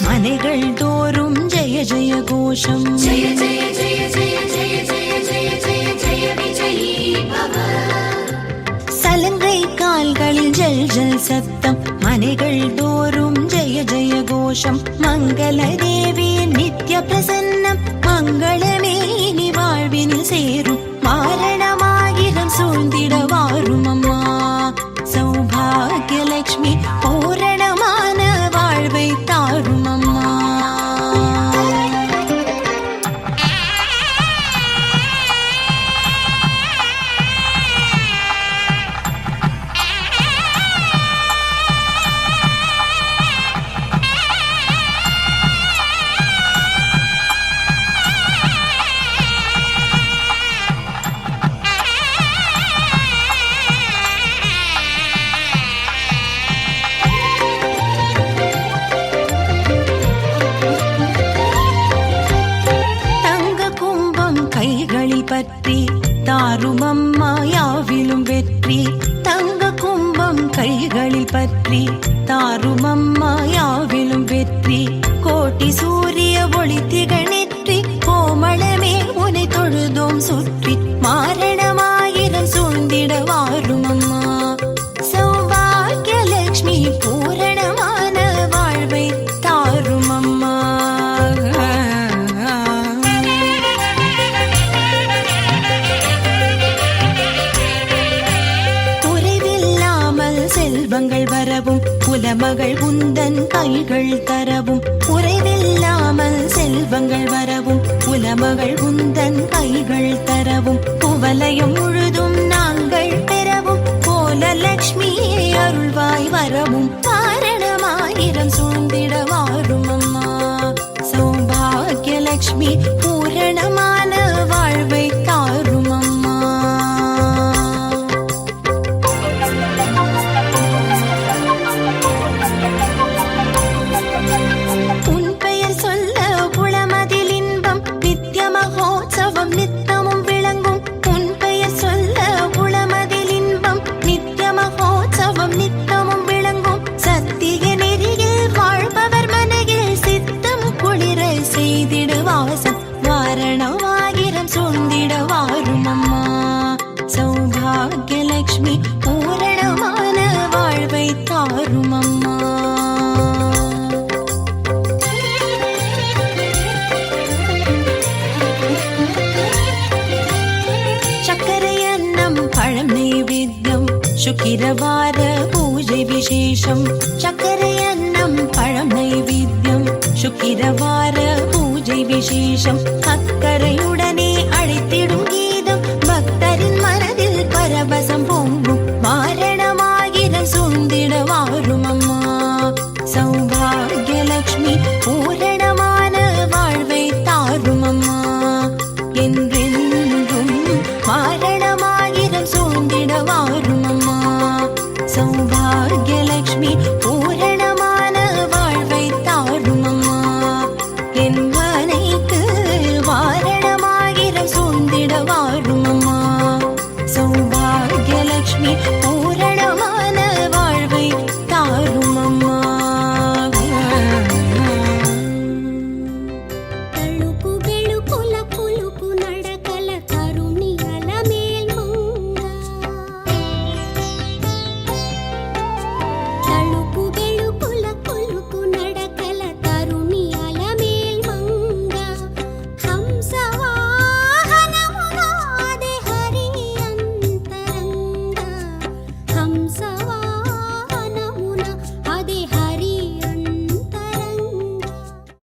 மனைகள் தோறும் ஜெய ஜெய கோஷம். ஜெய ஜெய ஜெய ஜெய ஜெய ஜெய ஜெய ஜெய ஜெய விஜயி சலங்கை கால்களில் ஜல் ஜல் சத்தம். மனைகள் தோறும் ஜெய ஜெய கோஷம். மங்கள தேவி நித்ய பிரசன்னம். மங்களமே இனி வாழ்வினில் சேரும். மாரணமாகிரம் சூழ்ந்தி பற்றி தாரும் அம்மா யாவிலும் வெற்றி. தங்க கும்பம் கைகளில் பற்றி. தாரும் அம்மா யாவிலும் வெற்றி. கோட்டி சூரிய ஒளி திகழெற்றி கோமளமே உனை தொழுதோம் சுற்றி. குலமகள் உந்தன் கைகள் தரவும் குறைவில்லாமல் செல்வங்கள் வரவும் உலமகள் உந்தன் கைகள் தரவும் குவலயம் முழுதும் நாங்கள் பெறவும் கோலலட்சுமியே அருள்வாய் வரவும் காரணமாயிரம் சூழ்ந்திடவாரும் அம்மா. சௌபாகியலட்சுமி பூரணமான ശുക്കിരവാര പൂജവിശേഷം ശർക്കരയന്നം പഴം നൈവേദ്യം ശുക്കിരവാര പൂജവിശേഷം അക്കരയുടെ